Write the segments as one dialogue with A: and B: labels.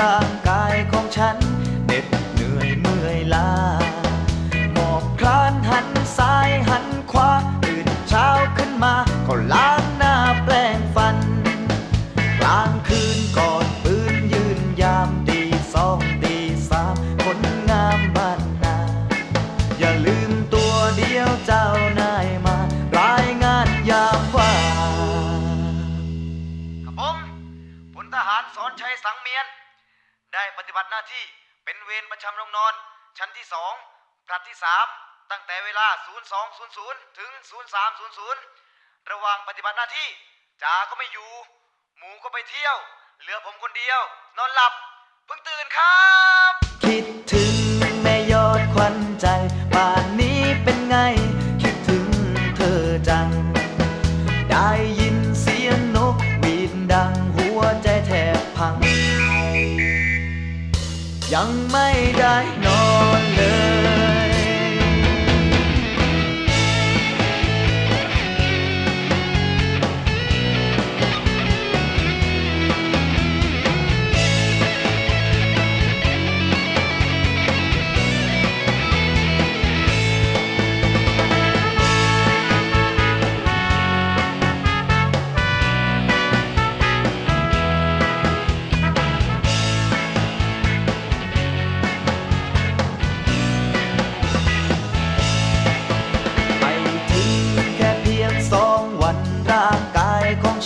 A: ร่างกายของฉันเหน็ดเหนื่อยเมื่อยล้าหมอบคลานหันซ้ายหันขวาตื่นเช้าขึ้นมาก็ล้างหน้าแปลงฟัน กลางคืนก่อดปืนยืนยามตีสองตีสามคนงามบ้านนา อย่าลืมตัวเดียวเจ้านายมารายงานยามว่างกับผมพลทหารสอนชัยสังเมียน ได้ปฏิบัติหน้าที่เป็นเวรประจำโรงนอน ชั้นที่สองผลัดที่สามตั้งแต่เวลา 0200 ถึง 0300 ระหว่างปฏิบัติหน้าที่จ่าก็ไม่อยู่ หมูก็ไปเที่ยว เหลือผมคนเดียว นอนหลับ เพิ่งตื่นครับ คิดถึง ยังไม่ได้นอนเลย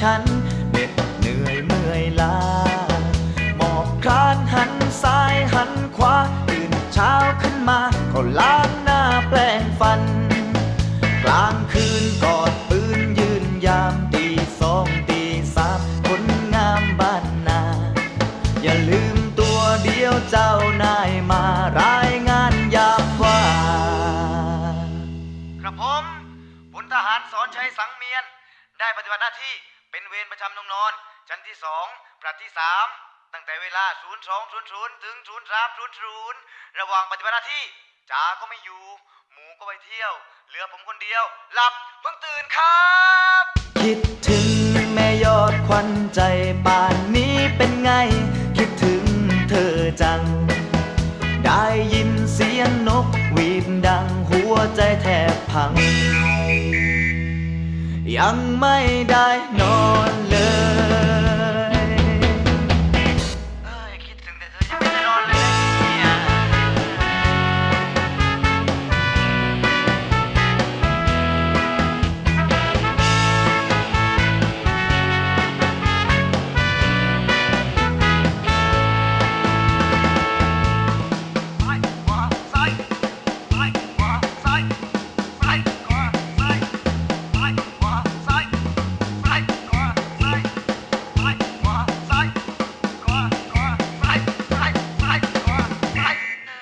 A: ฉันเหน็ดเหนื่อยเมื่อยล้าหมอบคลานหันซ้ายหันขวาตื่นเช้าขึ้นมาก็ล้างหน้าแปลงฟัน กลางคืนกอดปืนยืนยามตีสองตีสามคนงามบ้านนา อย่าลืมตัวเดียวเจ้านายมารายงานยามว่างครับผมพลทหารสอนชัยสังเมียน ได้ปฏิบัติหน้าที่ เป็นเวรประจำนงนอน ชั้นที่สองผลัดที่สามตั้งแต่เวลา 0200 ถึง 0300 ระหว่างปฏิบัติหน้าที่จ่าก็ไม่อยู่ หมูก็ไปเที่ยว เหลือผมคนเดียว หลับเพิ่งตื่นครับคิดถึงแม่ยอดควันใจป่านนี้เป็นไง คิดถึงเธอจัง ได้ยินเสียงนกหวีดดังหัวใจแทบพัง ยังไม่ได้นอนเลย